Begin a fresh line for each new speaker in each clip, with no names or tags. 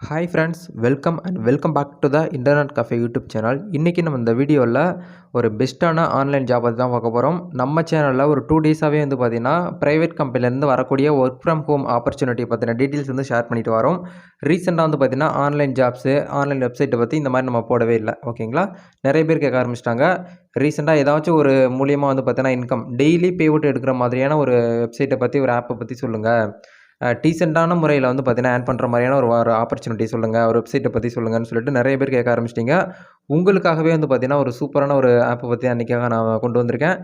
Hi friends welcome and welcome back to the internet cafe YouTube channel இன்றைக்கி நம்ம இந்த வீடியோவில் ஒரு பெஸ்ட்டான ஆன்லைன் ஜாப் பற்றி தான் பார்க்க போகிறோம் நம்ம சேனலில் ஒரு டூ டேஸாகவே வந்து பார்த்திங்கன்னா ப்ரைவேட் கம்பெனிலேருந்து வரக்கூடிய ஒர்க் ஃப்ரம் ஹோம் ஆப்பர்ச்சுனிட்டி பற்றின டீட்டெயில்ஸ் வந்து ஷேர் பண்ணிட்டு வரோம். ரீசெண்டாக வந்து பார்த்திங்கன்னா ஆன்லைன் ஜாப்ஸு ஆன்லைன் வெப்சைட்டை பற்றி இந்த மாதிரி நம்ம போடவே இல்லை. ஓகேங்களா நிறைய பேர் கேட்க ஆரம்பிச்சிட்டாங்க. ரீசெண்டாக ஏதாச்சும் ஒரு மூலியமாக வந்து பார்த்தீங்கன்னா இன்கம் டெய்லி பேவுட் எடுக்கிற மாதிரியான ஒரு வெப்சைட்டை பற்றி ஒரு ஆப்பை பற்றி சொல்லுங்கள் டீசெண்டான முறையில் வந்து பார்த்தீங்கன்னா ஆட் பண்ணுற மாதிரியான ஒரு ஒரு ஆப்பர்ச்சுனிட்டி சொல்லுங்கள் ஒரு வெப்சைட்டை பற்றி சொல்லுங்கன்னு சொல்லிட்டு நிறைய பேர் கேட்க ஆரம்பிச்சிட்டிங்க. உங்களுக்காகவே வந்து பார்த்தீங்கன்னா ஒரு சூப்பரான ஒரு ஆப்பை பற்றி அன்றைக்காக நான் கொண்டு வந்திருக்கேன்.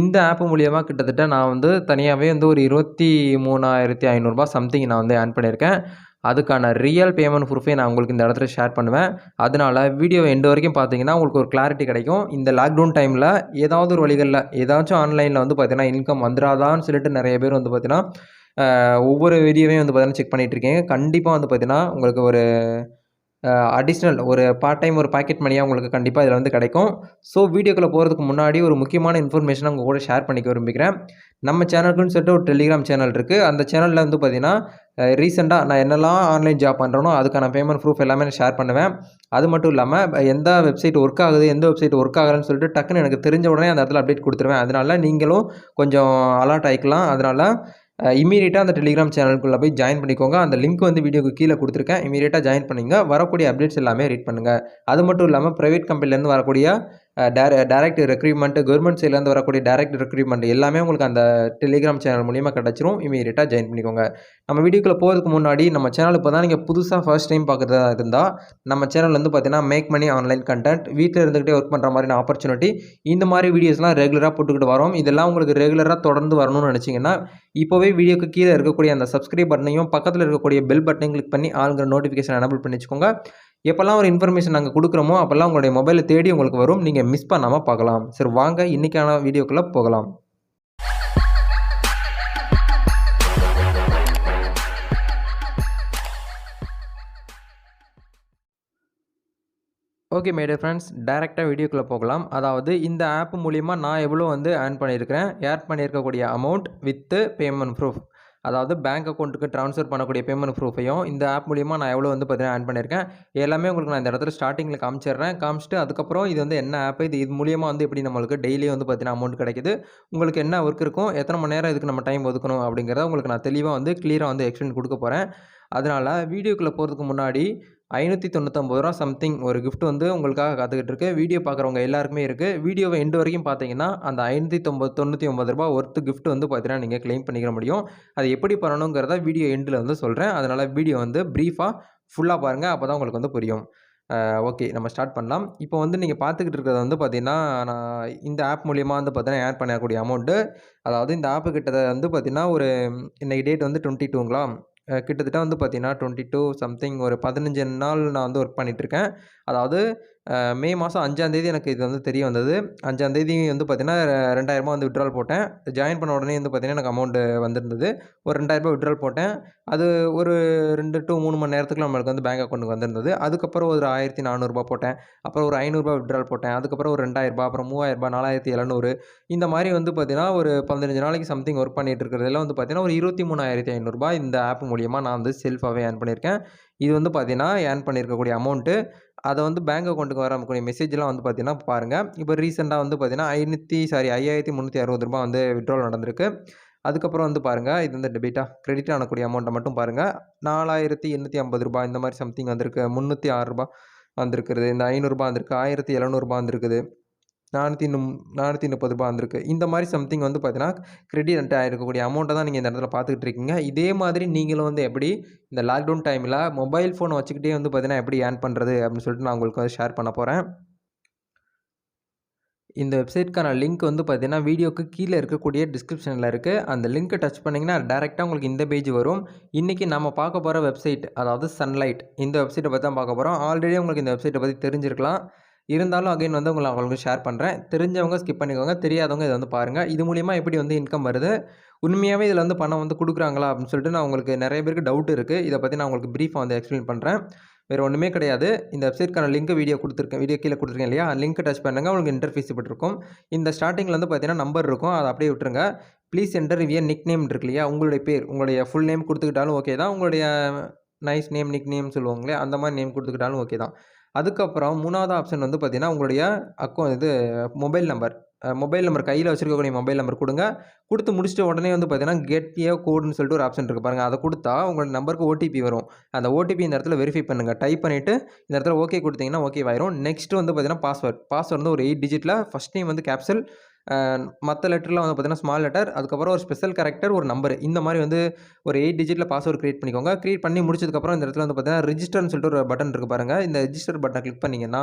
இந்த ஆப் மூலியமாக கிட்டத்தட்ட நான் வந்து தனியாகவே வந்து ஒரு இருபத்தி மூணாயிரத்தி ஐநூறுரூபா சம்திங் நான் வந்து ஏர்ன் பண்ணியிருக்கேன். அதுக்கான ரியல் பேமெண்ட் ப்ரூஃபே நான் உங்களுக்கு இந்த இடத்துல ஷேர் பண்ணுவேன். அதனால் வீடியோ எண்டு வரைக்கும் பார்த்தீங்கன்னா உங்களுக்கு ஒரு கிளாரிட்டி கிடைக்கும். இந்த லாக்டவுன் டைமில் ஏதாவது ஒரு வழிகளில் ஏதாச்சும் ஆன்லைனில் வந்து பார்த்திங்கன்னா இன்கம் வந்துடாதான்னு சொல்லிட்டு நிறைய பேர் வந்து பார்த்திங்கன்னா ஒவ்வொரு வீடியோவையும் வந்து பார்த்தீங்கன்னா செக் பண்ணிகிட்ருக்கீங்க கண்டிப்பாக வந்து பார்த்தீங்கன்னா உங்களுக்கு ஒரு அடிஷ்னல் ஒரு பார்ட் டைம் ஒரு பாக்கெட் மணியாக உங்களுக்கு கண்டிப்பாக இதில் வந்து கிடைக்கும். ஸோ வீடியோக்குள்ளே போகிறதுக்கு முன்னாடி ஒரு முக்கியமான இன்ஃபர்மேஷனை உங்கள் கூட ஷேர் பண்ணிக்க விரும்புகிறேன். நம்ம சேனலுக்குன்னு சொல்லிட்டு ஒரு டெலிகிராம் சேனல் இருக்குது அந்த சேனலில் வந்து பார்த்திங்கன்னா ரீசெண்டாக நான் என்னெல்லாம் ஆன்லைன் ஜாப் பண்ணுறனோ அதுக்கான பேமெண்ட் ப்ரூஃப் எல்லாமே நான் ஷேர் பண்ணுவேன். அது மட்டும் இல்லாமல் எந்த வெப்சைட் ஒர்க் ஆகுது எந்த வெப்சைட் ஒர்க் ஆகலைன்னு சொல்லிட்டு டக்குன்னு எனக்கு தெரிஞ்ச உடனே அந்த இடத்துல அப்டேட் கொடுத்துருவேன். அதனால் நீங்களும் கொஞ்சம் அலர்ட் ஆகிக்கலாம் அதனால் இமீடியட்டாக அந்த டெலிகிராம் சேனலுக்குள்ளே போய் ஜாயின் பண்ணிக்கோங்க. அந்த லிங்க் வந்து வீடியோக்கு கீழே கொடுத்துருக்கேன். இமீடியட்டாக ஜாயின் பண்ணிங்க. வரக்கூடிய அப்டேட்ஸ் எல்லாமே ரீட் பண்ணுங்கள் அது மட்டும் இல்லாமல் ப்ரைவேட் கம்பெனிலேருந்து வரக்கூடிய டேர டேரக்ட் ரெக்ரூட்மெண்ட் கவர்மெண்ட் சைட்லேருந்து வரக்கூடிய டேரக்ட் ரெக்ரூட்மெண்ட் எல்லாமே உங்களுக்கு அந்த டெலிகிராம் சேனல் மூலியமாக கிடச்சிரும். இமீடியட்டாக ஜாயின் பண்ணிக்கோங்க. நம்ம வீடியோக்குள்ளே போகிறதுக்கு முன்னாடி நம்ம சேனல் இப்போ தான் நீங்கள் புதுசாக ஃபர்ஸ்ட் டைம் பார்க்குறதா இருந்தால் நம்ம சேனல் வந்து பார்த்தீங்கன்னா மேக் மணி ஆன்லைன் கண்டென்ட் வீட்டில் இருந்துக்கிட்டே ஒர்க் பண்ணுற மாதிரியான ஆப்பர்ச்சுனிட்டி இந்த மாதிரி வீடியோஸ்லாம் ரெகுலராக போட்டுக்கிட்டு வரோம். இதெல்லாம் உங்களுக்கு ரெகுலராக தொடர்ந்து வரணும்னு நினச்சிங்கன்னா இப்போவே வீடியோக்கு கீழே இருக்கக்கூடிய அந்த சப்ஸ்கிரைப் பட்டனையும் பக்கத்தில் இருக்கக்கூடிய பெல் பட்டனையும் கிளிக் பண்ணி ஆளுங்கிற நோட்டிஃபிகேஷன் எனபிள் பண்ணி வச்சுக்கோங்க எப்போல்லாம் ஒரு இன்ஃபர்மேஷன் நாங்கள் கொடுக்குறோமோ அப்போல்லாம் உங்களுடைய மொபைலை தேடி உங்களுக்கு வரும். நீங்கள் மிஸ் பண்ணாமல் பார்க்கலாம். சரி வாங்க இன்றைக்கான வீடியோக்குள்ளே போகலாம். ஓகே மேடர் ஃப்ரெண்ட்ஸ் டேரெக்டாக வீடியோக்குள்ளே போகலாம். அதாவது இந்த ஆப் மூலிமா நான் எவ்வளோ வந்து ஏர்ன் பண்ணியிருக்கிறேன்? ஏர்ன் பண்ணியிருக்கக்கூடிய அமௌண்ட் வித்து பேமெண்ட் ப்ரூஃப் அதாவது பேங்க் அக்கௌண்ட்டுக்கு ட்ரான்ஸ்ஃபர் பண்ணக்கூடிய பேமெண்ட் ப்ரூஃபையும் இந்த ஆப் மூலியமாக நான் எவ்வளோ வந்து பார்த்தீங்கன்னா ஆட் பண்ணியிருக்கேன். எல்லாமே உங்களுக்கு நான் இந்த இடத்துல ஸ்டார்டிங்கில் காமிச்சிடுறேன். காமிச்சிட்டு அதுக்கப்புறம் இது வந்து என்ன ஆப் இது இது மூலியமாக வந்து எப்படி நம்மளுக்கு டெய்லி வந்து பார்த்தீங்கன்னா அமௌண்ட் கிடைக்குது? உங்களுக்கு என்ன ஒர்க் இருக்கும்? எத்தனை மணி நேரம் இதுக்கு நம்ம டைம் ஒதுக்கணும் அப்படிங்கிறத உங்களுக்கு நான் தெளிவாக வந்து கிளியராக வந்து எக்ஸ்பிளைன் கொடுக்க போகிறேன் அதனால் வீடியோக்குள்ளே போகிறதுக்கு முன்னாடி ஐநூற்றி தொண்ணூற்றம்பது ரூபா சம்திங் ஒரு கிஃப்ட் வந்து உங்களுக்காக காத்துக்கிட்டு இருக்கு வீடியோ பார்க்குறவங்க எல்லாருக்குமே இருக்குது வீடியோவை எண்டு வரைக்கும் பார்த்தீங்கன்னா அந்த ஐநூற்றி தொம்பது தொண்ணூற்றி ஒம்பது ரூபா ஒர்த்து கிஃப்ட் வந்து பார்த்தீங்கன்னா நீங்கள் க்ளைம் பண்ணிக்கிற முடியும். அது எப்படி பண்ணணுங்கிறத வீடியோ எண்டில் வந்து சொல்கிறேன் அதனால் வீடியோ வந்து ப்ரீஃபாக ஃபுல்லாக பாருங்கள் அப்போ தான் உங்களுக்கு வந்து புரியும். ஓகே நம்ம ஸ்டார்ட் பண்ணலாம். இப்போ வந்து நீங்கள் பார்த்துக்கிட்டு இருக்கிறது வந்து பார்த்தீங்கன்னா நான் இந்த ஆப் மூலியமாக வந்து பார்த்தீங்கன்னா ஆட் பண்ணக்கூடிய அமௌண்ட்டு அதாவது இந்த ஆப்பு கிட்ட வந்து பார்த்தீங்கன்னா ஒரு இன்றைக்கி டேட் வந்து டுவெண்ட்டி டூங்களா கிட்டத்தட்ட வந்து பார்த்திங்கன்னா டுவெண்ட்டி டூ சம்திங் ஒரு பதினஞ்சு நாள் நான் வந்து ஒர்க் பண்ணிகிட்ருக்கேன் அதாவது மே மாதம் அஞ்சாந்தேதி எனக்கு இது வந்து தெரிய வந்தது. அஞ்சாந்தேதி வந்து பார்த்திங்கன்னா ரெண்டாயிரரூபா வந்து விட்ரால் போட்டேன். ஜாயின் பண்ண உடனே வந்து பார்த்திங்கன்னா எனக்கு அமௌண்ட்டு வந்திருந்தது. ஒரு ரெண்டாயிரரூபா விட்ரால் போட்டேன். அது ஒரு ரெண்டு டு மூணு மணி நேரத்துக்கு நம்மளுக்கு வந்து பேங்க் அக்கௌண்ட்டுக்கு வந்திருந்தது. அதுக்கப்புறம் ஒரு ஆயிரத்தி நானூறுரூபா போட்டேன். அப்புறம் ஒரு ஐநூறுரூபா விட்ரால் போட்டேன். அதுக்கப்புறம் ஒரு ரெண்டாயிரரூபா அப்புறம் மூவாயிரரூபா நாலாயிரத்தி எழுநூறு. இந்த மாதிரி வந்து பார்த்திங்கன்னா ஒரு பதினஞ்சு நாளைக்கு சம்திங் ஒர்க் பண்ணிகிட்டு இருக்கிறதெல்லாம் வந்து பார்த்திங்கன்னா ஒரு இருபத்தி மூணாயிரத்தி ஐநூறுரூபா இந்த ஆப் மூலியமாக நான் வந்து செல்ஃபாகவே ஏர்ன் பண்ணியிருக்கேன். இது வந்து பார்த்திங்கன்னா ஏர்ன் பண்ணியிருக்கக்கூடிய அமௌண்ட்டு அதை வந்து பேங்க் அக்கௌண்ட்டுக்கு வரக்கூடிய மெசேஜ்லாம் வந்து பார்த்தீங்கன்னா பாருங்கள் இப்போ ரீசெண்டாக வந்து பார்த்தீங்கன்னா ஐநூற்றி சாரி ஐயாயிரத்தி முந்நூற்றி அறுபது ரூபா வந்து விட்ரால் நடந்திருக்கு. அதுக்கப்புறம் வந்து பாருங்கள் இது வந்து டெபிட்டா கிரெடிட் ஆனக்கூடிய அமௌண்ட்டை மட்டும் பாருங்கள் நாலாயிரத்தி எண்ணூற்றி ஐம்பது ரூபா இந்த மாதிரி சம்திங் வந்திருக்கு. முந்நூற்றி ஆறுரூபா வந்திருக்குது இந்த ஐநூறுரூபா வந்திருக்கு. ஆயிரத்தி எழுநூறுபா வந்திருக்குது. நானூற்றி நும் நானூற்றி முப்பது ரூபா வந்திருக்கு. இந்த மாதிரி சம்திங் வந்து பார்த்தீங்கன்னா கிரெடிட் ஆகிருக்கக்கூடிய அமௌண்ட்டை தான் நீங்கள் இந்த இடத்துல பார்த்துக்கிட்டு இருக்கீங்க. இதே மாதிரி நீங்களும் வந்து எப்படி இந்த லாக்டவுன் டைமில் மொபைல் ஃபோனை வச்சுக்கிட்டே வந்து பார்த்தீங்கன்னா எப்படி ஏர்ன் பண்ணுறது அப்படின்னு சொல்லிட்டு நான் உங்களுக்கு வந்து ஷேர் பண்ண போகிறேன் இந்த வெப்சைட்க்கான லிங்க் வந்து பார்த்தீங்கன்னா வீடியோக்கு கீழே இருக்கக்கூடிய டிஸ்கிரிப்ஷனில் இருக்குது அந்த லிங்க்கை டச் பண்ணிங்கன்னா டேரெக்டாக உங்களுக்கு இந்த பேஜ் வரும். இன்றைக்கி நம்ம பார்க்க போகிற வெப்சைட் அதாவது சன்லைட் இந்த வெப்சைட்டை பற்றி தான் பார்க்க போகிறோம் ஆல்ரெடி உங்களுக்கு இந்த வெப்சைட்டை பற்றி தெரிஞ்சிருக்கலாம். இருந்தாலும் அகைன் வந்து உங்களை அவங்களுக்கு ஷேர் பண்ணுறேன் தெரிஞ்சவங்க ஸ்கிப் பண்ணிக்கோங்க. தெரியாதவங்க இதை வந்து பாருங்கள் இது மூலிமா எப்படி வந்து இன்கம் வருது? உண்மையாகவே இதில் வந்து பணம் வந்து கொடுக்குறாங்களா அப்படின்னு சொல்லிட்டு நான் உங்களுக்கு நிறைய பேருக்கு டவுட் இருக்குது இதை பற்றி நான் உங்களுக்கு ப்ரீஃபாக வந்து எக்ஸ்பிளைன் பண்ணுறேன் வேறு ஒன்றுமே கிடையாது. இந்த வெப்சைட்க்கான லிங்க் வீடியோ கொடுத்துருக்கேன் வீடியோ கீழே கொடுத்துருக்கேன் இல்லையா? லிங்க் டச் பண்ணுங்கள் உங்களுக்கு இன்டர்ஃபீஸ் இருக்கும் இந்த ஸ்டார்டிங்கில் வந்து பார்த்தீங்கன்னா நம்பர் இருக்கும். அதை அப்படியே விட்டுருங்க. Please enter your nick name இருக்கு இல்லையா? உங்களுடைய பேர் உங்களுடைய ஃபுல் நேம் கொடுத்துக்கிட்டாலும் ஓகே தான். உங்களுடைய நைஸ் நேம் நிக் நேம் சொல்லுவாங்களே அந்த மாதிரி நேம் கொடுத்துக்கிட்டாலும் ஓகே தான். அதுக்கப்புறம் மூணாவது ஆப்ஷன் வந்து பார்த்தீங்கன்னா உங்களுடைய அக்கௌண்ட் இது மொபைல் நம்பர் மொபைல் நம்பர் கையில் வச்சுருக்கக்கூடிய மொபைல் நம்பர் கொடுங்க. கொடுத்து முடிச்சிட்ட உடனே வந்து பார்த்தீங்கன்னா கெட் ஏ கோடுன்னு சொல்லிட்டு ஒரு ஆப்ஷன் இருக்குது பாருங்கள் அதை கொடுத்தா உங்களோட நம்பருக்கு ஓடிபி வரும். அந்த ஓடிபி இந்த இடத்துல வெரிஃபை பண்ணுங்கள் டைப் பண்ணிவிட்டு இந்த இடத்துல ஓகே கொடுத்தீங்கன்னா ஓகே ஆயிரும் நெக்ஸ்ட் வந்து பார்த்தீங்கன்னா பாஸ்வேர்ட் பாஸ்வேர்ட் வந்து ஒரு எயிட் டிஜிட்டில் ஃபஸ்ட் நேம் வந்து கேப்சல் மற்ற லெட்டர்லாம் வந்து பார்த்தீங்கன்னா ஸ்மால் லெட்டர் அதுக்கப்புறம் ஒரு ஸ்பெஷல் கேரக்டர் ஒரு நம்பர் இந்த மாதிரி வந்து ஒரு எயிட் டிஜிட்டில் பாஸ்வேர்டு க்ரியேட் பண்ணிக்கோங்க. க்ரியேட் பண்ணி முடிச்சதுக்கப்புறம் இந்த இடத்துல வந்து பார்த்தீங்கன்னா ரிஜிஸ்டர்னு சொல்லிட்டு ஒரு பட்டன் இருக்குது பாருங்கள் இந்த ரிஜிஸ்டர் பட்டனை கிளிக் பண்ணிங்கன்னா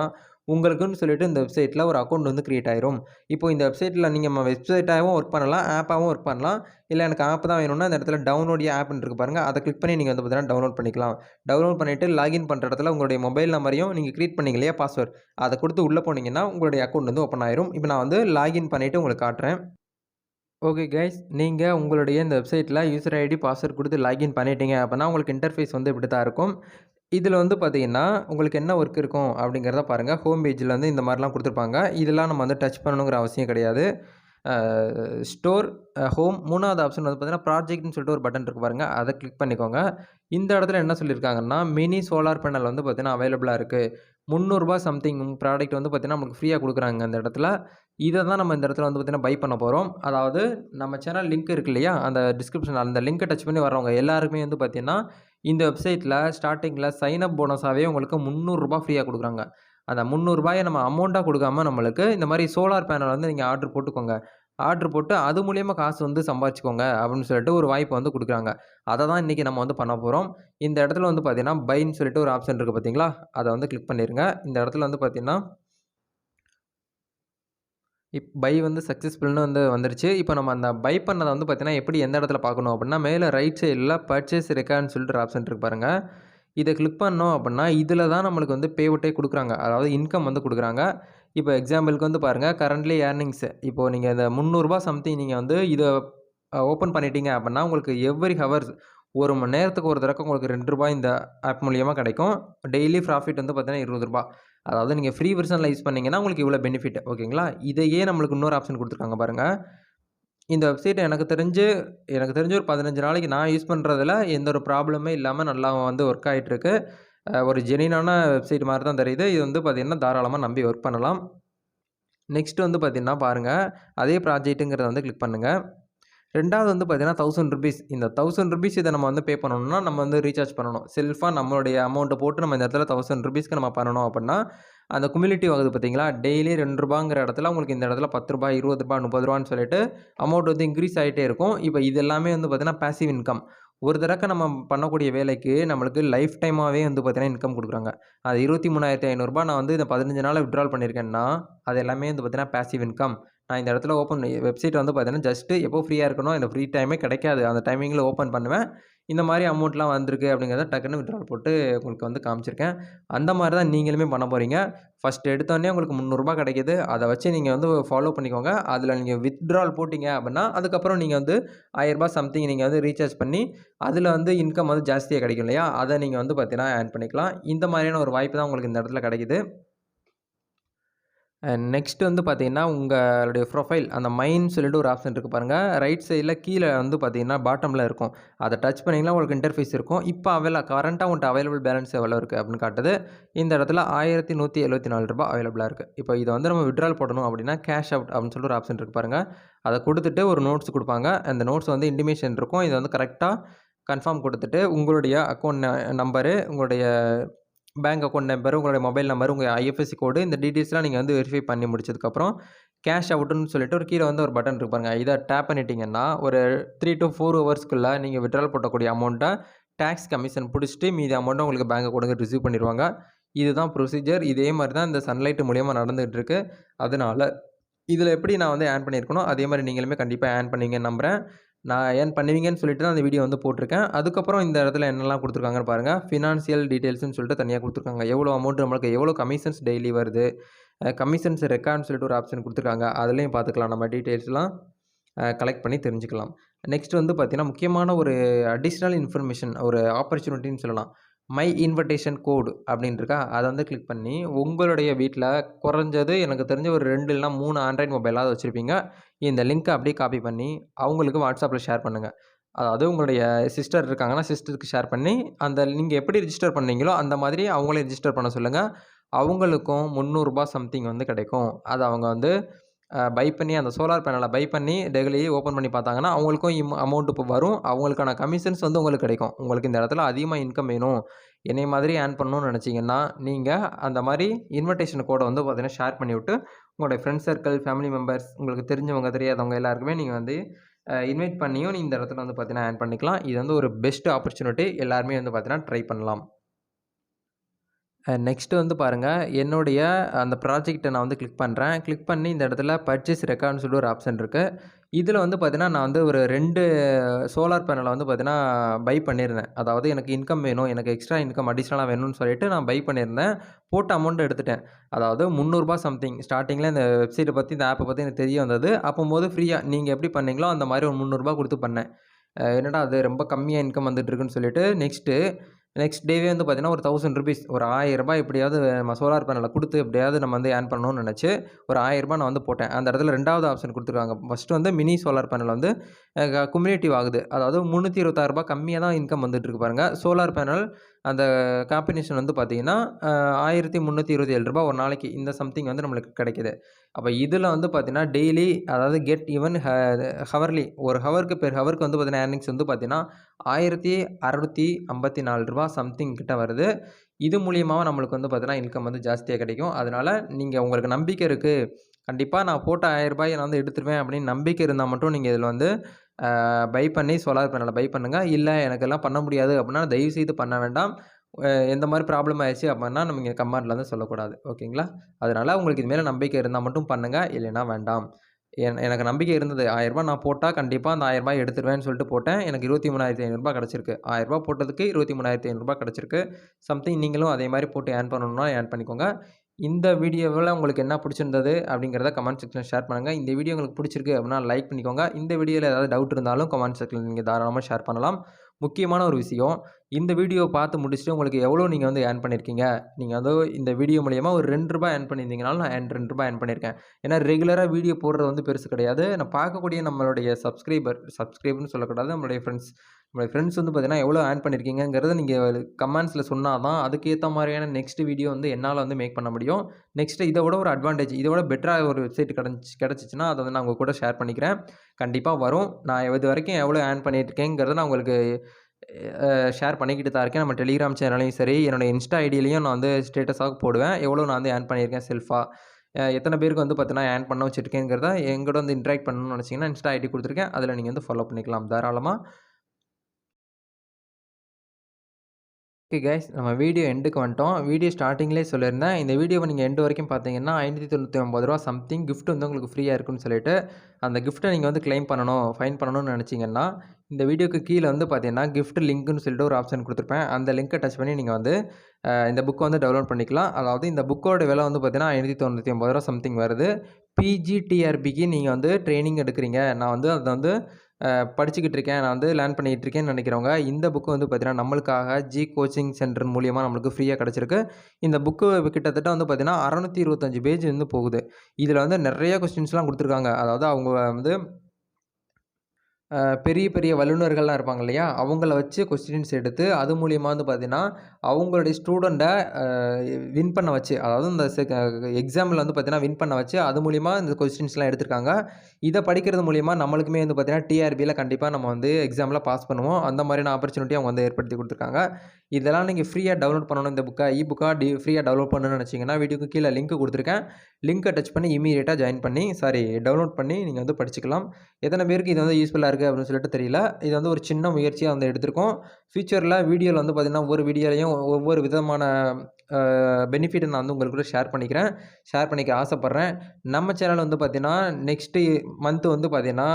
உங்களுக்குன்னு சொல்லிட்டு இந்த வெப்சைட்டில் ஒரு அக்கௌண்ட் வந்து க்ரியேட் ஆயிரும். இப்போ இந்த வெப்சைட்டில் நீங்கள் வெப்சைட்டாகவும் ஒர்க் பண்ணலாம் ஆப்பாகவும் ஒர்க் பண்ணலாம். இல்லை எனக்கு ஆப் தான் வேணும்னா இந்த இடத்துல டவுன்லோட் ஆப்னு இருக்குது பாருங்கள் அதை கிளிக் பண்ணி நீங்கள் வந்து பார்த்தீங்கன்னா டவுன்லோட் பண்ணிக்கலாம். டவுன்லோட் பண்ணிவிட்டு லாகின் பண்ணுற இடத்துல உங்களுடைய மொபைல் நம்பரையும் நீங்கள் க்ரியேட் பண்ணிங்க இல்லையா பாஸ்வேர்ட் அதை கொடுத்து உள்ளே போனீங்கன்னா உங்களுடைய அக்கௌண்ட் வந்து ஓப்பன் ஆயிரும். இப்போ நான் வந்து லாகின் பண்ணிவிட்டு உங்களுக்கு காட்டுறேன். ஓகே கைஸ் நீங்கள் உங்களுடைய இந்த வெப்சைட்டில் யூசர் ஐடி பாஸ்வேர்ட் கொடுத்து லாகின் பண்ணிட்டீங்க அப்படின்னா உங்களுக்கு இன்டர்ஃபேஸ் வந்து இப்படி தான் இருக்கும். இதில் வந்து பார்த்தீங்கன்னா உங்களுக்கு என்ன ஒர்க் இருக்கும் அப்படிங்கிறத பாருங்கள் ஹோம் பேஜில் வந்து இந்த மாதிரிலாம் கொடுத்துருப்பாங்க. இதெல்லாம் நம்ம வந்து டச் பண்ணணுங்கிற அவசியம் கிடையாது. ஸ்டோர் ஹோம் மூணாவது ஆப்ஷன் வந்து பார்த்தீங்கன்னா ப்ராஜெக்ட்னு சொல்லிட்டு ஒரு பட்டன் இருக்குது பாருங்கள் அதை கிளிக் பண்ணிக்கோங்க. இந்த இடத்துல என்ன சொல்லியிருக்காங்கன்னா மினி சோலார் பேனல் வந்து பார்த்தீங்கன்னா அவைலபிளாக இருக்குது முந்நூறுரூபா சம்திங் ப்ராடக்ட் வந்து பார்த்தீங்கன்னா நமக்கு ஃப்ரீயாக கொடுக்குறாங்க அந்த இடத்துல. இதை தான் நம்ம இந்த இடத்துல வந்து பார்த்தீங்கன்னா பை பண்ண போகிறோம் அதாவது நம்ம சேனல் லிங்க் இருக்கு இல்லையா? அந்த டிஸ்கிரிப்ஷன் அந்த லிங்க்கை டச் பண்ணி வரவங்க எல்லாருக்குமே வந்து பார்த்திங்கன்னா இந்த வெப்சைட்டில் ஸ்டார்டிங்கில் சைனப் போனஸாகவே உங்களுக்கு முந்நூறுரூபா ஃப்ரீயாக கொடுக்குறாங்க. அந்த முந்நூறுரூபாயை நம்ம அமௌண்ட்டாக கொடுக்காம நம்மளுக்கு இந்த மாதிரி சோலார் பேனல் வந்து நீங்கள் ஆர்டர் போட்டுக்கோங்க. ஆர்டர் போட்டு அது மூலியமாக காசு வந்து சம்பாதிச்சுக்கோங்க அப்படின்னு சொல்லிட்டு ஒரு வாய்ப்பு வந்து கொடுக்குறாங்க. அதை தான் இன்றைக்கி நம்ம வந்து பண்ண போகிறோம் இந்த இடத்துல வந்து பார்த்திங்கன்னா பைன்னு சொல்லிட்டு ஒரு ஆப்ஷன் இருக்குது பார்த்தீங்களா அதை வந்து கிளிக் பண்ணிடுங்க இந்த இடத்துல வந்து பார்த்தீங்கன்னா இப் பை வந்து சக்ஸஸ்ஃபுல்னு வந்து வந்துருச்சு. இப்போ நம்ம அந்த பை பண்ணதை வந்து பார்த்தீங்கன்னா எப்படி எந்த இடத்துல பார்க்கணும் அப்படின்னா மேலே ரைட் சைடில் பர்ச்சேஸ் ரெக்கார்ட்னு சொல்லிட்டு ஆப்ஷன் இருக்கு பாருங்கள் இதை கிளிக் பண்ணோம் அப்படின்னா இதில் தான் நம்மளுக்கு வந்து பேவுட்டே கொடுக்குறாங்க. அதாவது இன்கம் வந்து கொடுக்குறாங்க. இப்போ எக்ஸாம்பிளுக்கு வந்து பாருங்கள் கரண்ட்லி ஏர்னிங்ஸ் இப்போது நீங்கள் இந்த முந்நூறுரூபா சம்திங் நீங்கள் வந்து இதை ஓப்பன் பண்ணிட்டீங்க அப்படின்னா உங்களுக்கு எவ்ரி ஹவர்ஸ் ஒரு மணி நேரத்துக்கு ஒரு தடவை உங்களுக்கு ரெண்டு ரூபாய் இந்த ஆப் மூலியமாக கிடைக்கும். டெய்லி ப்ராஃபிட் வந்து பார்த்தீங்கன்னா இருபது ரூபா அதாவது நீங்கள் ஃப்ரீ வெர்ஷனில் யூஸ் பண்ணிங்கன்னா உங்களுக்கு இவ்வளோ பெனிஃபிட் ஓகேங்களா? இதையே நம்மளுக்கு இன்னொரு ஆப்ஷன் கொடுத்துருக்காங்க பாருங்கள் இந்த வெப்சைட்டை எனக்கு தெரிஞ்சு எனக்கு தெரிஞ்சு ஒரு பதினஞ்சு நாளைக்கு நான் யூஸ் பண்ணுறதுல எந்த ஒரு ப்ராப்ளமே இல்லாமல் நல்லா வந்து ஒர்க் ஆகிட்டுருக்கு ஒரு ஜெனினான வெப்சைட் மாதிரி தான் தெரியுது. இது வந்து பார்த்திங்கன்னா தாராளமாக நம்பி ஒர்க் பண்ணலாம். நெக்ஸ்ட் வந்து பார்த்திங்கன்னா பாருங்கள் அதே ப்ராஜெக்ட்டுங்கிறத வந்து கிளிக் பண்ணுங்கள் ரெண்டாவது வந்து பார்த்தீங்கன்னா தௌசண்ட் ருபீஸ் இந்த தௌசண்ட் ருபீஸ் இதை நம்ம வந்து பே பண்ணணும்னா நம்ம வந்து ரீசார்ஜ் பண்ணணும். செல்ஃபாக நம்மளுடைய அமௌண்ட்டை போட்டு நம்ம இந்த இடத்துல தௌசண்ட் ருபீஸ்க்கு நம்ம பண்ணணும் அப்படின்னா அந்த குமிலிட்டிவ் ஆகுது பார்த்தீங்களா? டெய்லி ரெண்டு ரூபாங்கிற இடத்துல உங்களுக்கு இந்த இடத்துல பத்து ரூபாய் இருபது ரூபாய் முப்பது ரூபான்னு சொல்லிட்டு அமௌண்ட் வந்து இன்க்ரீஸ் ஆகிட்டே இருக்கும். இப்போ இது எல்லாமே வந்து பார்த்தீங்கன்னா பேசிவ் இன்கம் ஒரு தடவை நம்ம பண்ணக்கூடிய வேலைக்கு நம்மளுக்கு லைஃப் டைமாகவே வந்து பார்த்தீங்கன்னா இன்கம் கொடுக்குறாங்க. அது இருபத்தி மூணாயிரத்தி ஐநூறுரூபா நான் வந்து இந்த பதினஞ்சு நாள் விட்ரால் பண்ணியிருக்கேன்னா அது எல்லாமே வந்து பார்த்தீங்கன்னா பேசிவ் இன்கம் நான் இந்த இடத்துல ஓப்பன் வெப்சைட் வந்து பார்த்தீங்கன்னா ஜஸ்ட்டு எப்போ ஃப்ரீயாக இருக்கணும் இந்த ஃப்ரீ டைமே கிடைக்காது. அந்த டைமிங்கில் ஓப்பன் பண்ணுவேன். இந்த மாதிரி அமௌண்ட்லாம் வந்திருக்கு அப்படிங்கிறத டக்குன்னு விட்ரால் போட்டு உங்களுக்கு வந்து காமிச்சிருக்கேன். அந்த மாதிரி தான் நீங்களுமே பண்ண போகிறீங்க ஃபஸ்ட் எடுத்தோடனே உங்களுக்கு முந்நூறுரூபா கிடைக்கிது. அதை வச்சு நீங்கள் வந்து ஃபாலோ பண்ணிக்கோங்க. அதில் நீங்கள் வித்ட்ரால் போட்டிங்க அப்படின்னா அதுக்கப்புறம் நீங்கள் வந்து ஆயிரரூபா சம்திங் நீங்கள் வந்து ரீசார்ஜ் பண்ணி அதில் வந்து இன்கம் வந்து ஜாஸ்தியாக கிடைக்கும் இல்லையா? அதை நீங்கள் வந்து பார்த்தீங்கன்னா ஆட் பண்ணிக்கலாம். இந்த மாதிரியான ஒரு வாய்ப்பு தான் உங்களுக்கு இந்த இடத்துல கிடைக்கிது. நெக்ஸ்ட் வந்து பார்த்தீங்கன்னா உங்களுடைய ப்ரொஃபைல் அந்த மைன் சொல்லிட்டு ஒரு ஆப்ஷன் இருக்குது பாருங்கள் ரைட் சைடில் கீழே வந்து பார்த்தீங்கன்னா பாட்டமில் இருக்கும். அதை டச் பண்ணிங்கன்னா உங்களுக்கு இன்டர்ஃபேஸ் இருக்கும். இப்போ அவைல கரண்ட்டாக உங்கள்கிட்ட அவைலபிள் பேலன்ஸ் எவ்வளோ இருக்குது அப்படின்னு காட்டுது. இந்த இடத்துல ஆயிரத்தி நூற்றி எழுபத்தி நாலு ரூபா அவைலபிளாக இருக்குது இப்போ இதை வந்து நம்ம விட்ரால் போடணும் அப்படின்னா கேஷ் அவுட் அப்படின்னு சொல்லிட்டு ஒரு ஆப்ஷன் இருக்குது பாருங்கள் அதை கொடுத்துட்டு ஒரு நோட்ஸ் கொடுப்பாங்க. அந்த நோட்ஸ் வந்து இன்டிமேஷன் இருக்கும். இதை வந்து கரெக்டாக கன்ஃபார்ம் கொடுத்துட்டு உங்களுடைய அக்கௌண்ட் நம்பரு உங்களுடைய பேங்க் அக்கௌண்ட் நம்பர் உங்களுடைய மொபைல் நம்பர் உங்கள் ஐஎஃப்எஸ்சி கோடு இந்த டீட்டெயில்ஸ்லாம் நீங்கள் வந்து வெரிஃபை பண்ணி முடிச்சதுக்கப்புறம் கேஷ் அவுட்டுன்னு சொல்லிட்டு ஒரு கீழே வந்து ஒரு பட்டன் இருக்கு பாருங்கள் இதை டேப் பண்ணிட்டீங்கன்னா ஒரு த்ரீ டு ஃபோர் ஹவர்ஸ்க்குள்ளே நீங்கள் விட்ரால் போட்டக்கூடிய அமௌண்ட்டை டேக்ஸ் கமிஷன் பிடிச்சிட்டு மீதி அமௌண்ட்டை உங்களுக்கு பேங்க் அக்கௌண்ட்டுக்கு ரிசீவ் பண்ணிடுவாங்க. இதுதான் ப்ரொசீஜர் இதே மாதிரி தான் இந்த சன்லைட் மூலியமாக நடந்துகிட்டு இருக்குது அதனால் இதில் எப்படி நான் வந்து ஆன் பண்ணியிருக்கணும் அதே மாதிரி நீங்களுமே கண்டிப்பாக ஆன் பண்ணுவீங்கன்னு நம்புகிறேன் நான் ஏன் பண்ணுவீங்கன்னு சொல்லிட்டு தான் அந்த வீடியோ வந்து போட்டிருக்கேன். அதுக்கப்புறம் இந்த இடத்துல என்னெல்லாம் கொடுத்துருக்காங்கன்னு பாருங்கள் ஃபினான்ஷியல் டீட்டெயில்ஸ்னு சொல்லிட்டு தனியாக கொடுத்துருக்காங்க. எவ்வளோ அமௌண்ட் நம்மளுக்கு எவ்வளோ கமிஷன்ஸ் டெய்லி வருது? கமிஷன்ஸ் ரெக்கார்ட்னு சொல்லிட்டு ஒரு ஆப்ஷன் கொடுத்துருக்காங்க. அதுலேயும் பார்த்துக்கலாம். நம்ம டீட்டெயில்ஸ்லாம் கலெக்ட் பண்ணி தெரிஞ்சுக்கலாம். நெக்ஸ்ட் வந்து பார்த்திங்கன்னா முக்கியமான ஒரு அடிஷ்னல் இன்ஃபர்மேஷன் ஒரு ஆப்பர்ச்சுனிட்டின்னு சொல்லலாம். மை இன்விடேஷன் கோடு அப்படின்னு இருக்கா அதை வந்து கிளிக் பண்ணி உங்களுடைய வீட்டில் குறைஞ்சது எனக்கு தெரிஞ்ச ஒரு ரெண்டு இல்லைனா மூணு ஆண்ட்ராய்ட் மொபைலாவது வச்சுருப்பீங்க. இந்த லிங்க்கை அப்படியே காப்பி பண்ணி அவங்களுக்கு வாட்ஸ்அப்பில் ஷேர் பண்ணுங்கள் அதாவது உங்களுடைய சிஸ்டர் இருக்காங்கன்னா சிஸ்டருக்கு ஷேர் பண்ணி அந்த நீங்கள் எப்படி ரிஜிஸ்டர் பண்ணீங்களோ அந்த மாதிரி அவங்களே ரிஜிஸ்டர் பண்ண சொல்லுங்கள் அவங்களுக்கும் முந்நூறுரூபா சம்திங் வந்து கிடைக்கும். அது அவங்க வந்து பை பண்ணி அந்த சோலார் பேனலை பை பண்ணி டெய்லி ஓப்பன் பண்ணி பார்த்தாங்கன்னா அவங்களுக்கும் இம் அமௌண்ட் இப்போ வரும். அவங்களுக்கான கமிஷன்ஸ் வந்து உங்களுக்கு கிடைக்கும். உங்களுக்கு இந்த இடத்துல அதிகமாக இன்கம் வேணும். என்னை மாதிரி ஏர்ன் பண்ணணும்னு நினச்சிங்கன்னா நீங்கள் அந்த மாதிரி இன்விடேஷன் கோடை வந்து பார்த்தீங்கன்னா ஷேர் பண்ணிவிட்டு உங்களுடைய ஃப்ரெண்ட்ஸ் சர்க்கிள் ஃபேமிலி மெம்பர்ஸ் உங்களுக்கு தெரிஞ்சவங்க தெரியாதவங்க எல்லாருக்குமே நீங்கள் வந்து இன்வைட் பண்ணியும் நீ இந்த இடத்துல வந்து பார்த்தீங்கன்னா ஏர்ன் பண்ணிக்கலாம். இது வந்து ஒரு பெஸ்ட் ஆப்பர்ச்சுனிட்டி எல்லாருமே வந்து பார்த்தீங்கன்னா ட்ரை பண்ணலாம். நெக்ஸ்ட்டு வந்து பாருங்கள் என்னுடைய அந்த ப்ராஜெக்ட்டை நான் வந்து கிளிக் பண்ணுறேன் கிளிக் பண்ணி இந்த இடத்துல பர்ச்சேஸ் ரெக்கார்ட்னு சொல்லி ஒரு ஆப்ஷன் இருக்குது இதில் வந்து பார்த்தீங்கன்னா நான் வந்து ஒரு ரெண்டு சோலார் பேனலை வந்து பார்த்தீங்கன்னா பை பண்ணியிருந்தேன். அதாவது எனக்கு இன்கம் வேணும் எனக்கு எக்ஸ்ட்ரா இன்கம் அடிஷ்னலாக வேணும்னு சொல்லிட்டு நான் பை பண்ணியிருந்தேன். போட்ட அமௌண்ட் எடுத்துட்டேன். அதாவது முந்நூறுரூபா சம்திங் ஸ்டார்டிங்கில் இந்த வெப்சைட்டை பற்றி இந்த ஆப்பை பற்றி எனக்கு தெரிய வந்தது. அப்போது ஃப்ரீயாக நீங்கள் எப்படி பண்ணீங்களோ அந்த மாதிரி ஒரு முந்நூறுரூபா கொடுத்து பண்ணேன். என்னடா அது ரொம்ப கம்மியாக இன்கம் வந்துட்டுருக்குன்னு சொல்லிட்டு நெக்ஸ்ட்டு நெக்ஸ்ட் டேவே வந்து பார்த்தீங்கன்னா ஒரு தௌசண்ட் ருபீஸ் ஒரு ஆயிரரூபா எப்படியாவது நம்ம சோலார் பேனலை கொடுத்து எப்படியாவது நம்ம வந்து ஏர்ன் பண்ணணும்னு நினச்சி ஒரு ஆயிரரூபா நான் வந்து போட்டேன். அந்த இடத்துல ரெண்டாவது ஆப்ஷன் கொடுத்துருக்காங்க. ஃபஸ்ட்டு வந்து மினி சோலார் பேனல் வந்து குமுலேட்டிவ் ஆகுது. அதாவது முந்நூற்றி இருபத்தாறுரூபா கம்மியாக தான் இன்கம் வந்துட்டு இருக்கு பாருங்கள் சோலார் பேனல் அந்த காம்பினேஷன் வந்து பார்த்தீங்கன்னா ஆயிரத்தி முந்நூற்றி இருபத்தி ஏழு ரூபா ஒரு நாளைக்கு இந்த சம்திங் வந்து நம்மளுக்கு கிடைக்கிது. அப்போ இதில் வந்து பார்த்திங்கன்னா டெய்லி அதாவது கெட் ஈவன் ஹவர்லி ஒரு ஹவருக்கு பெர் ஹவருக்கு வந்து பார்த்திங்கன்னா ஏர்னிங்ஸ் வந்து பார்த்திங்கன்னா ஆயிரத்தி அறநூற்றி ஐம்பத்தி நாலு ரூபா சம்திங் கிட்ட வருது. இது மூலியமாக நம்மளுக்கு வந்து பார்த்திங்கன்னா இன்கம் வந்து ஜாஸ்தியாக கிடைக்கும். அதனால் நீங்கள் உங்களுக்கு நம்பிக்கை இருக்குது கண்டிப்பாக நான் போட்ட ஆயிரரூபாயை நான் வந்து எடுத்துருவேன் அப்படின்னு நம்பிக்கை இருந்தால் மட்டும் நீங்கள் இதில் வந்து பை பண்ணி சோலார் பேனலை பை பண்ணுங்கள் இல்லை எனக்கெல்லாம் பண்ண முடியாது அப்படின்னா தயவு செய்து பண்ண வேண்டாம். எந்த மாதிரி ப்ராப்ளம் ஆயிடுச்சு அப்படின்னா நம்ம இங்கே கமெண்ட்டில் வந்து சொல்லக்கூடாது. ஓகேங்களா? அதனால் உங்களுக்கு இது மேலே நம்பிக்கை இருந்தால் மட்டும் பண்ணுங்கள் இல்லைன்னா வேண்டாம். என் எனக்கு நம்பிக்கை இருந்தது. ஆயிரரூபா நான் போட்டால் கண்டிப்பாக அந்த ஆயிரரூபா எடுத்துருவேன்னு சொல்லிட்டு போட்டேன். எனக்கு இருபத்தி மூணாயிரத்தி ஐநூறுரூபா கிடச்சிருக்கு. ஆயிரரூபா போட்டதுக்கு இருபத்தி மூணாயிரத்தி ஐநூறுரூபா கிடச்சிருக்கு. சம்திங் நீங்களும் அதே மாதிரி போட்டு ஏர்ன் பண்ணணும்னா ஏர்ன் பண்ணிக்கோங்க. இந்த வீடியோவில் உங்களுக்கு என்ன பிடிச்சிருந்தது அப்படிங்கிறத கமெண்ட் செக்ஷனில் ஷேர் பண்ணுங்கள் இந்த வீடியோ உங்களுக்கு பிடிச்சிருக்கு அப்படின்னா லைக் பண்ணிக்கோங்க. இந்த வீடியோவில் ஏதாவது டவுட் இருந்தாலும் கமெண்ட் செக்ஷனில் நீங்கள் தாராளமாக ஷேர் பண்ணலாம். முக்கியமான ஒரு விஷயம் இந்த வீடியோ பார்த்து முடிச்சுட்டு உங்களுக்கு எவ்வளோ நீங்கள் வந்து ஏர்ன் பண்ணியிருக்கீங்க நீங்கள் வந்து இந்த வீடியோ மூலியமாக ஒரு ரெண்டு ரூபாய் ஏர்ன் பண்ணியிருந்தீங்கனாலும் நான் ரெண்டு ரூபாய் ஏர்ன் பண்ணியிருக்கேன். ஏன்னா ரெகுலராக வீடியோ போடுறது வந்து பெருசு கிடையாது. நான் பார்க்கக்கூடிய நம்மளுடைய சப்ஸ்கிரைபர் சப்ஸ்கிரைபர்னு சொல்லக்கூடாது நம்மளுடைய ஃப்ரெண்ட்ஸ் நம்மளுடைய ஃப்ரெண்ட்ஸ் வந்து பார்த்தீங்கன்னா எவ்வளோ ஏர்ன் பண்ணியிருக்கீங்கிறத நீங்கள் கமெண்ட்ஸில் சொன்னால் தான் அதுக்கேற்ற மாதிரியான நெக்ஸ்ட் வீடியோ வந்து என்னால் வந்து மேக் பண்ண முடியும். நெக்ஸ்ட்டு இதை விட ஒரு அட்வான்டேஜ் இதை விட பெட்டராக ஒரு வெப்சைட் கிடச்சி கிடச்சிச்சின்னா அதை வந்து நான் உங்கள் கூட ஷேர் பண்ணிக்கிறேன். கண்டிப்பாக வரும். நான் இது வரைக்கும் எவ்வளோ ஏர்ன் பண்ணியிருக்கேங்கிறத நான் உங்களுக்கு ஷேர் பண்ணிக்கிட்டு தான் இருக்கேன். நம்ம டெலிகிராம் சேனலையும் சரி என்னோடய இன்ஸ்டா ஐடியிலையும் நான் வந்து ஸ்டேட்டஸாக போடுவேன். எவ்வளோ நான் வந்து ஏர்ன் பண்ணியிருக்கேன் செல்ஃபாக எத்தனை பேருக்கு வந்து பார்த்தீங்கன்னா ஏர்ன் பண்ண வச்சுருக்கேங்கிறத எங்கூட வந்து இன்ட்ராக்ட் பண்ணணும்னு நினச்சிங்கன்னா இன்ஸ்டா ஐடி கொடுத்துருக்கேன். அதில் நீங்கள் வந்து ஃபாலோ பண்ணிக்கலாம். தாராளமாக ஓகே கைஸ் நம்ம வீடியோ எண்டுக்கு வந்துட்டோம். வீடியோ ஸ்டார்டிங்லேயே சொல்லியிருந்தேன். இந்த வீடியோவை நீங்கள் எண்டு வரைக்கும் பார்த்தீங்கன்னா ஐநூற்றி தொண்ணூற்றி ஒம்பது ரூபா சம்திங் கிஃப்ட் வந்து உங்களுக்கு ஃப்ரீயாக இருக்குன்னு சொல்லிட்டு அந்த கிஃப்ட்டை நீங்கள் வந்து க்ளைம் பண்ணணும் ஃபைன் பண்ணணும்னு நினச்சிங்கன்னா இந்த வீடியோக்கு கீழே வந்து பார்த்தீங்கன்னா கிஃப்ட் லிங்க்னு சொல்லிட்டு ஒரு ஆப்ஷன் கொடுத்துருப்பேன். அந்த லிங்க்கை டச் பண்ணி நீங்கள் வந்து இந்த புக்கை வந்து டவுன்லோட் பண்ணிக்கலாம். அதாவது இந்த புக்கோட விலை வந்து பார்த்தீங்கன்னா ஐநூற்றி தொண்ணூற்றி ஒம்பது ரூபா சம்திங் வருது. பிஜிடிஆர்பிக்கு நீங்கள் வந்து ட்ரைனிங் எடுக்கிறீங்க. நான் வந்து அதை வந்து படிச்சுக்கிட்டு இருக்கேன். நான் வந்து லேர்ன் பண்ணிகிட்டு இருக்கேன்னு நினைக்கிறவங்க இந்த புக்கு வந்து பார்த்தீங்கன்னா நம்மளுக்காக ஜி கோச்சிங் சென்டர் மூலியமாக நம்மளுக்கு ஃப்ரீயாக கிடச்சிருக்கு. இந்த புக்கு கிட்டத்தட்ட வந்து பார்த்தீங்கன்னா அறநூற்றி இருபத்தஞ்சு பேஜ் வந்து போகுது. இதில் வந்து நிறைய கொஸ்டின்ஸ்லாம் கொடுத்துருக்காங்க. அதாவது அவங்க வந்து பெரிய பெரிய வல்லுநர்கள்லாம் இருப்பாங்க இல்லையா? அவங்கள வச்சு கொஸ்டின்ஸ் எடுத்து அது மூலியமாக வந்து பார்த்திங்கன்னா அவங்களுடைய ஸ்டூடெண்ட்டை வின் பண்ண வச்சு அதாவது இந்த எக்ஸாமில் வந்து பார்த்திங்கன்னா வின் பண்ண வச்சு அது மூலிமா இந்த கொஸ்டின்ஸ்லாம் எடுத்திருக்காங்க. இதை படிக்கிறது மூலிமா நம்மளுக்குமே வந்து பார்த்திங்கன்னா டிஆர்பியில் கண்டிப்பாக நம்ம வந்து எக்ஸாமில் பாஸ் பண்ணுவோம். அந்த மாதிரியான ஆப்பர்ச்சுனிட்டி அவங்க வந்து ஏற்படுத்தி கொடுத்துருக்காங்க. இதெல்லாம் நீங்கள் ஃப்ரீயாக டவுன்லோட் பண்ணணும் இந்த புக்கை இ புக்காக டி ஃப்ரீயாக டவுன்லோட் பண்ணணும்னு நினச்சிங்கன்னா வீடியோக்கு கீழே லிங்க் கொடுத்துருக்கேன். லிங்க்கை டச் பண்ணி இமீடியட்டாக ஜாயின் பண்ணி சாரி டவுன்லோட் பண்ணி நீங்கள் வந்து படிச்சுக்கலாம். எத்தனை பேருக்கு இது வந்து யூஸ்ஃபுல்லாக இருக்குது அப்படின்னு சொல்லிட்டு தெரியல. இது வந்து ஒரு சின்ன முயற்சியாக வந்து எடுத்திருக்கோம். ஃபியூச்சரில் வீடியோவில் வந்து பார்த்திங்கன்னா ஒவ்வொரு வீடியோலையும் ஒவ்வொரு விதமான பெனிஃபிட்டை நான் வந்து உங்களுக்கு கூட ஷேர் பண்ணிக்கிறேன். ஷேர் பண்ணிக்க ஆசைப்பட்றேன். நம்ம சேனல் வந்து பார்த்திங்கன்னா நெக்ஸ்ட்டு மந்த்து வந்து பார்த்திங்கன்னா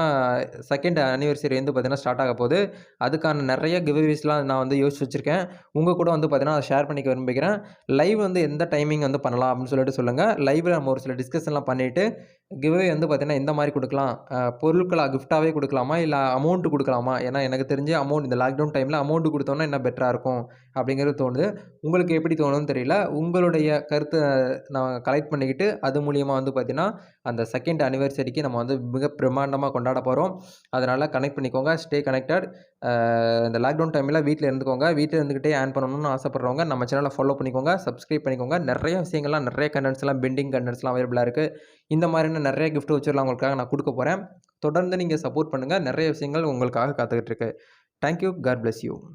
செகண்ட் அனிவர்சரி வந்து பார்த்திங்கன்னா ஸ்டார்ட் ஆக போகுது. அதுக்கான நிறைய கிவ்வேஸ்லாம் நான் வந்து யோசிச்சு வச்சுருக்கேன். உங்கள் கூட வந்து பார்த்திங்கன்னா அதை ஷேர் பண்ணிக்க விரும்புகிறேன். லைவ் வந்து எந்த டைமிங் வந்து பண்ணலாம் அப்படின்னு சொல்லிட்டு சொல்லுங்கள் லைவில் நம்ம ஒரு சில டிஸ்கஷன்லாம் பண்ணிவிட்டு கிவ்வே வந்து பார்த்திங்கன்னா எந்த மாதிரி கொடுக்கலாம். பொருட்களாக கிஃப்ட்டாகவே கிஃப்டாகவே கொடுக்கலாமா? இல்லை அமௌண்ட்டு கொடுக்கலாமா? ஏன்னா எனக்கு தெரிஞ்சு அமௌண்ட் இந்த லாக்டவுன் டைமில் அமௌண்ட் கொடுத்தோன்னா என்ன பெட்டராக இருக்கும் அப்படிங்கிறது தோணுது. உங்களுக்கு எப்படி தோணுன்னு தெரியல. முறையில் உங்களுடைய கருத்தை நான் கலெக்ட் பண்ணிக்கிட்டு அது மூலியமாக வந்து பார்த்திங்கன்னா அந்த செகண்ட் அனிவர்சரிக்கு நம்ம வந்து மிக பிரம்மாண்டமாக கொண்டாட போகிறோம் அதனால் கனெக்ட் பண்ணிக்கோங்க ஸ்டே கனெக்டட் இந்த லாக்டவுன் டைமில் வீட்டில் இருந்துக்கோங்க. வீட்டில் இருந்துக்கிட்டே ஆன் பண்ணணும்னு ஆசைப்பட்றவங்க நம்ம சேனலை ஃபாலோ பண்ணிக்கோங்க சப்ஸ்கிரைப் பண்ணிக்கோங்க. நிறைய விஷயங்கள்லாம் நிறைய கண்டென்ட்ஸ்லாம் பெண்டிங் கண்டென்ட்ஸ்லாம் அவைலபிளாக இருக்குது இந்த மாதிரியான நிறைய கிஃப்ட் வச்சுலாம் உங்களுக்காக நான் கொடுக்க போகிறேன் தொடர்ந்து நீங்கள் சப்போர்ட் பண்ணுங்கள் நிறைய விஷயங்கள் உங்களுக்காக காத்துக்கிட்டு இருக்கு. Thank you God bless you